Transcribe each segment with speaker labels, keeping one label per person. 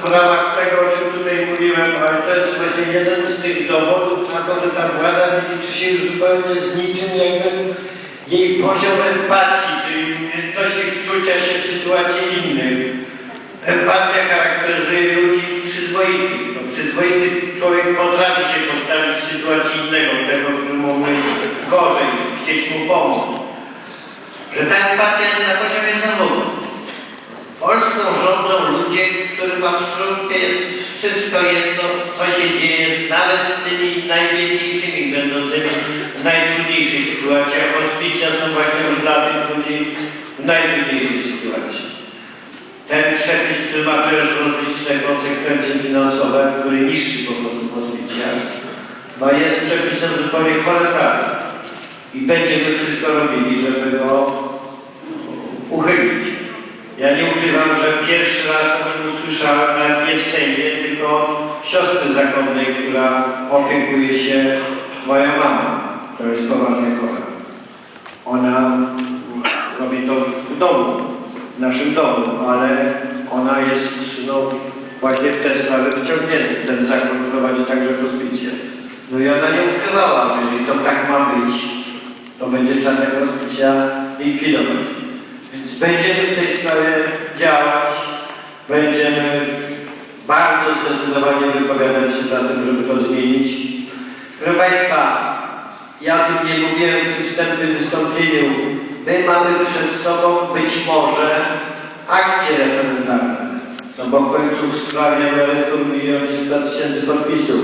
Speaker 1: w ramach tego, o czym tutaj mówiłem, ale to jest właśnie jeden z tych dowodów na to, że ta władza liczy się już zupełnie z niczym, jakby jej poziom empatii, czyli umiejętności wczucia się w sytuacje innych. Empatia charakteryzuje ludzi przyzwoitych. No, przyzwoity człowiek potrafi się postawić w sytuacji innego, tego, który mógłby gorzej, chcieć mu pomóc. Że ta empatia jest na poziomie zawodowym. Polską rządzą ludzie, którym absolutnie jest wszystko jedno, co się dzieje, nawet z tymi najbiedniejszymi, będącymi w najtrudniejszej sytuacji. A hospicja są właśnie już dla tych ludzi w najtrudniejszej sytuacji. Ten przepis, ma przecież rozliczne konsekwencje finansowe, który niszczy po prostu hospicja, jest przepisem zupełnie horrendalnym. I będziemy wszystko robili, żeby go. Ja nie ukrywam, że pierwszy raz o nim usłyszałem nawet nie w tylko siostry zakonnej, która opiekuje się moją mamą, która jest poważnie chora. Ona robi to w domu, w naszym domu, ale ona jest no, właśnie w te sprawy wciągnięta. Ten zakon prowadzi także hospicję. No i ona nie ukrywała, że jeśli to tak ma być, to będzie trzeba tego hospicja likwidować. Będziemy w tej sprawie działać, będziemy bardzo zdecydowanie wypowiadać się za tym, żeby to zmienić. Proszę Państwa, ja o tym nie mówiłem w wstępnym wystąpieniu. My mamy przed sobą być może akcje referendalne. No bo w końcu w sprawie emerytur milion 300 tysięcy podpisów.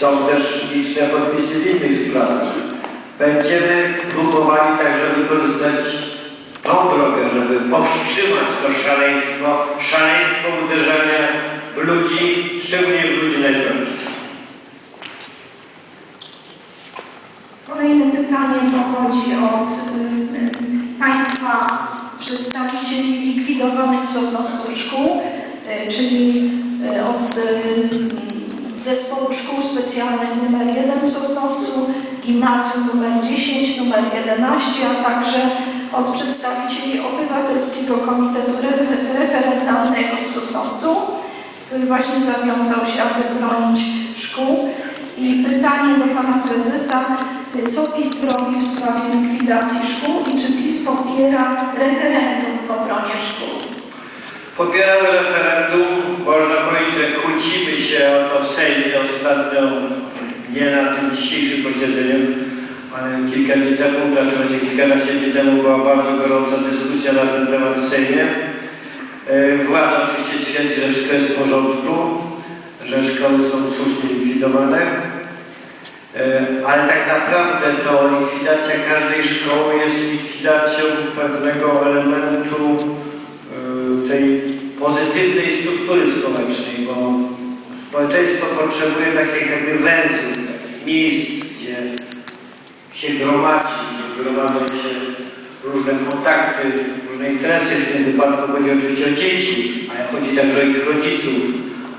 Speaker 1: Są też liczne podpisy w innych sprawach. Będziemy próbowali także wykorzystać tą drogę, żeby powstrzymać to szaleństwo, szaleństwo uderzenia w ludzi, szczególnie w ludzi najsłabszych.
Speaker 2: Kolejne pytanie pochodzi od y, y, Państwa przedstawicieli likwidowanych w Sosnowcu szkół, y, czyli y, od y, zespołu szkół specjalnych numer 1 w Sosnowcu, gimnazjum numer 10, numer 11, a także od przedstawicieli Obywatelskiego Komitetu Re- Referendalnego w Sosnowcu, który właśnie zawiązał się, aby bronić szkół. I pytanie do Pana Prezesa, co PiS zrobi w sprawie likwidacji szkół i czy PiS popiera referendum w obronie szkół?
Speaker 1: Popieramy referendum, można powiedzieć, że kłócimy się o to w Sejmie ostatnio, nie na tym dzisiejszym posiedzeniu, kilka dni temu, znaczy kilkanaście dni temu była bardzo gorąca dyskusja na ten temat w Sejmie. E, Władza oczywiście twierdzi, że wszystko jest w porządku, że szkoły są słusznie likwidowane, E, ale tak naprawdę to likwidacja każdej szkoły jest likwidacją pewnego elementu e, tej pozytywnej struktury społecznej, bo społeczeństwo potrzebuje takich jakby węzłów, takich miejsc, gdzie się gromadzi, gromadzą się różne kontakty, różne interesy. W tym wypadku chodzi oczywiście o dzieci, ale chodzi także o ich rodziców,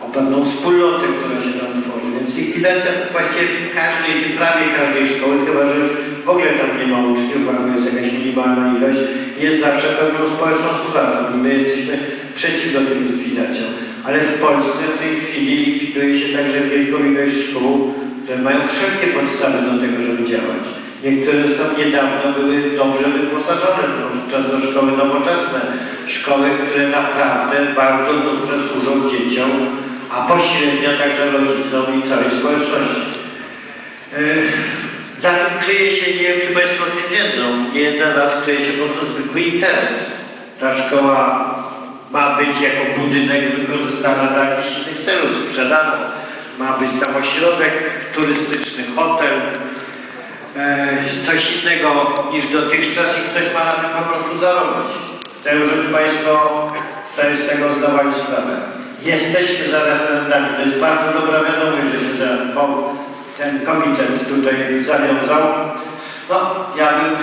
Speaker 1: o pewną wspólnotę, która się tam tworzy. Więc likwidacja właściwie każdej, czy prawie każdej szkoły, chyba że już w ogóle tam nie ma uczniów, albo jest jakaś minimalna ilość, jest zawsze pewną społeczną i my jesteśmy przeciwko tym likwidacjom. Ale w Polsce w tej chwili likwiduje się także wielką ilość szkół, które mają wszelkie podstawy do tego, żeby działać. Niektóre zresztą niedawno były dobrze wyposażone, to często szkoły nowoczesne, szkoły, które naprawdę bardzo dobrze służą dzieciom, a pośrednio także rodzicom i całej społeczności. Za tym kryje się, nie wiem czy Państwo tym wiedzą, nie raz kryje się po prostu zwykły interes. Ta szkoła ma być jako budynek wykorzystana dla jakichś innych celów, sprzedana. Ma być tam ośrodek turystyczny, hotel, e, coś innego niż dotychczas i ktoś ma na tym po prostu zarobić. Chcę, żeby Państwo sobie z tego zdawali sprawę. Jesteśmy za referendami. To jest bardzo dobra wiadomość, że się ten, bo ten komitet tutaj zawiązał. No, ja bym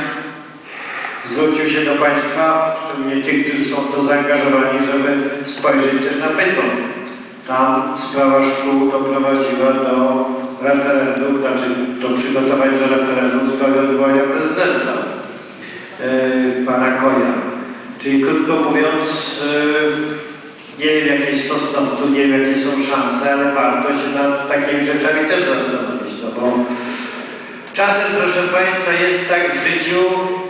Speaker 1: zwrócił się do Państwa, szczególnie tych, którzy są w to zaangażowani, żeby spojrzeć też na Pyton. Tam sprawa szkół doprowadziła do referendum, znaczy do przygotowań do referendum w sprawie odwołania prezydenta e, pana Koja. Czyli krótko mówiąc, e, nie wiem jak jest Sosnowcu, nie wiem masę, ale warto się nad takimi rzeczami też zastanowić, no bo czasem, proszę Państwa, jest tak w życiu,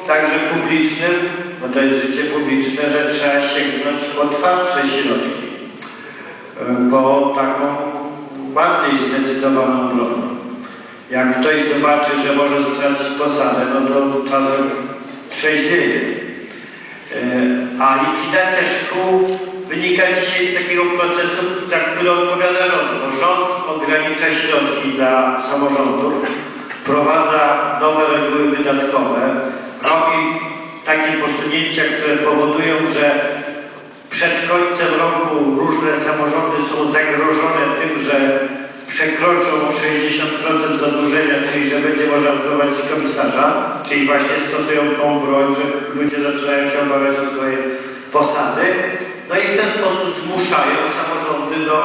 Speaker 1: także publicznym, bo to jest życie publiczne, że trzeba sięgnąć po twardsze środki, e, po taką bardziej zdecydowaną broń. Jak ktoś zobaczy, że może stracić posadę, no to czasem trzeźwieje. E, A likwidacja szkół wynika dzisiaj z takiego procesu, za który odpowiada rząd. Bo rząd ogranicza środki dla samorządów, wprowadza nowe reguły wydatkowe, robi takie posunięcia, które powodują, że końcem roku różne samorządy są zagrożone tym, że przekroczą 60% zadłużenia, czyli że będzie można wprowadzić komisarza, czyli właśnie stosują tą broń, że ludzie zaczynają się obawiać o swoje posady. No i w ten sposób zmuszają samorządy do,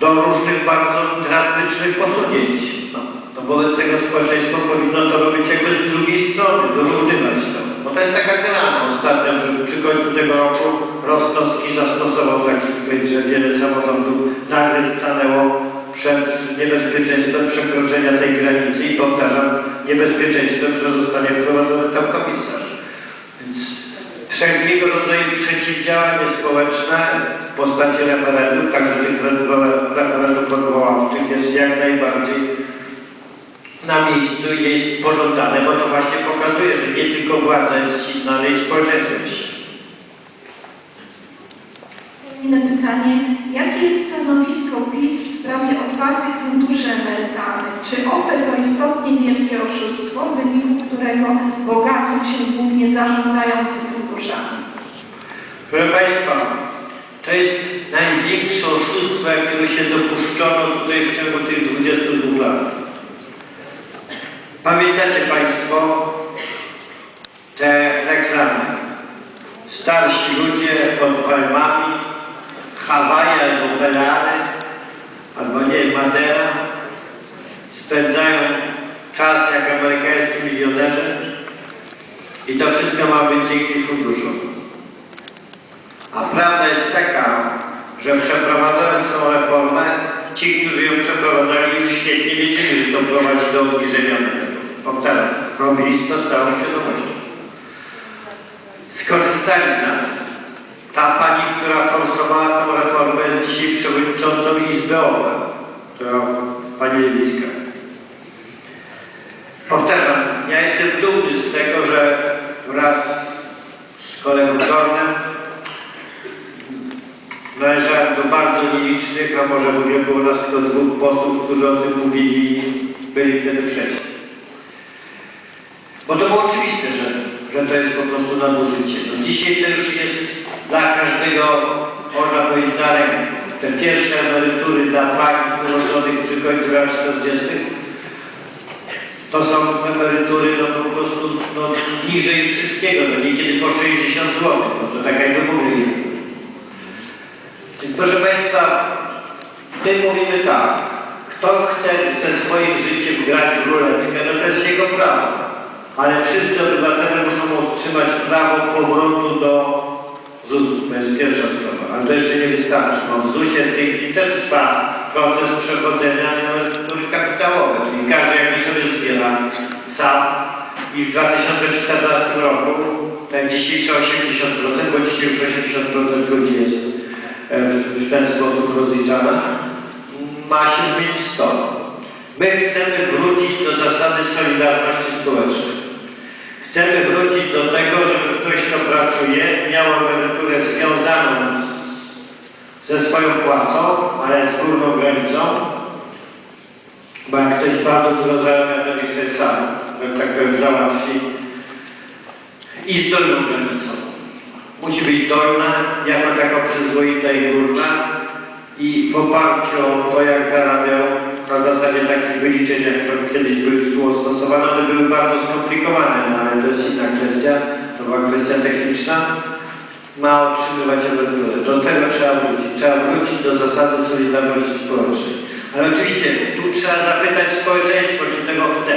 Speaker 1: do różnych bardzo drastycznych posunięć. No, to wobec tego społeczeństwo powinno to robić jakby z drugiej strony, wyrównywać to. Bo to jest taka no, ostatnio, że przy końcu tego roku Rostowski zastosował taki chwyt, że wiele samorządów nagle stanęło przed niebezpieczeństwem przekroczenia tej granicy i powtarzam, niebezpieczeństwem, że zostanie wprowadzony tam komisarz. Więc wszelkiego rodzaju przeciwdziałanie społeczne w postaci referendów, także tych referendów odwoławczych jest jak najbardziej na miejscu jest pożądane, bo to właśnie pokazuje, że nie tylko władza jest silna, ale i społeczeństwo jest silne.
Speaker 2: Inne pytanie. Jakie jest stanowisko PiS w sprawie otwartych funduszy emerytalnych? Czy OFE to istotnie wielkie oszustwo, w wyniku którego bogacą się głównie zarządzający funduszami?
Speaker 1: Proszę Państwa, to jest największe oszustwo, jakiego się dopuszczono tutaj w ciągu tych 22 lat. Pamiętacie Państwo te reklamy? Starsi ludzie pod palmami, Hawaje albo Belary, albo nie, Madera, spędzają czas jak amerykańscy milionerzy i to wszystko ma być dzięki funduszom. A prawda jest taka, że przeprowadzając tą reformę, ci, którzy ją przeprowadzali, już świetnie wiedzieli, że to prowadzi do obniżenia. Powtarzam, robili to z całą świadomością. Skorzystali na. Ta pani, która forsowała tą reformę, jest dzisiaj przewodniczącą Izby OFE, która pani Lewiska. Powtarzam, ja jestem dumny z tego, że wraz z kolegą Zornem należałem do bardzo nielicznych, a może nie było nas tylko dwóch posłów, którzy o Bo to było oczywiste, że, że to jest po prostu nadużycie. No dzisiaj to już jest dla każdego, można powiedzieć, na. Te pierwsze emerytury dla pań urodzonych przy końcu lat 40. To są emerytury no po prostu no, niżej wszystkiego, no niekiedy po 60 zł, no to tak ogóle nie było. Więc proszę Państwa, my mówimy tak, kto chce ze swoim życiem grać w ruletkę, no to jest jego prawo. Ale wszyscy obywatele muszą otrzymać prawo powrotu do ZUS-u. To jest pierwsza sprawa. Ale to jeszcze nie wystarczy, bo w ZUS-ie w tej chwili też trwa proces przechodzenia emerytury kapitałowe. Czyli każdy jakby sobie zbiera sam i w 2014 roku ten dzisiejszy 80%, bo dzisiaj już 80% ludzi jest e, w, ten sposób rozliczana, ma się zmienić 100. My chcemy wrócić do zasady solidarności społecznej. Chcemy wrócić do tego, żeby ktoś, kto pracuje, miał emeryturę związaną ze swoją płacą, ale z górną granicą, bo jak ktoś bardzo dużo zarabia, to nie chce sam, że tak powiem, załatwi i z dolną granicą. Musi być dolna, jako taka przyzwoita i górna. I w oparciu o to, jak zarabiał, na zasadzie takich wyliczeń, jak kiedyś było stosowane, one były bardzo skomplikowane, no ale to jest inna kwestia, to była kwestia techniczna, ma otrzymywać emeryturę. Do tego trzeba wrócić. Trzeba wrócić do zasady solidarności społecznej. Ale oczywiście tu trzeba zapytać społeczeństwo, czy tego chce.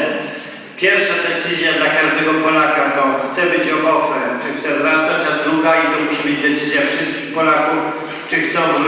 Speaker 1: Pierwsza decyzja dla każdego Polaka to chce być OFE, czy chce wracać, a druga i to musi być decyzja wszystkich Polaków, czy chcą wrócić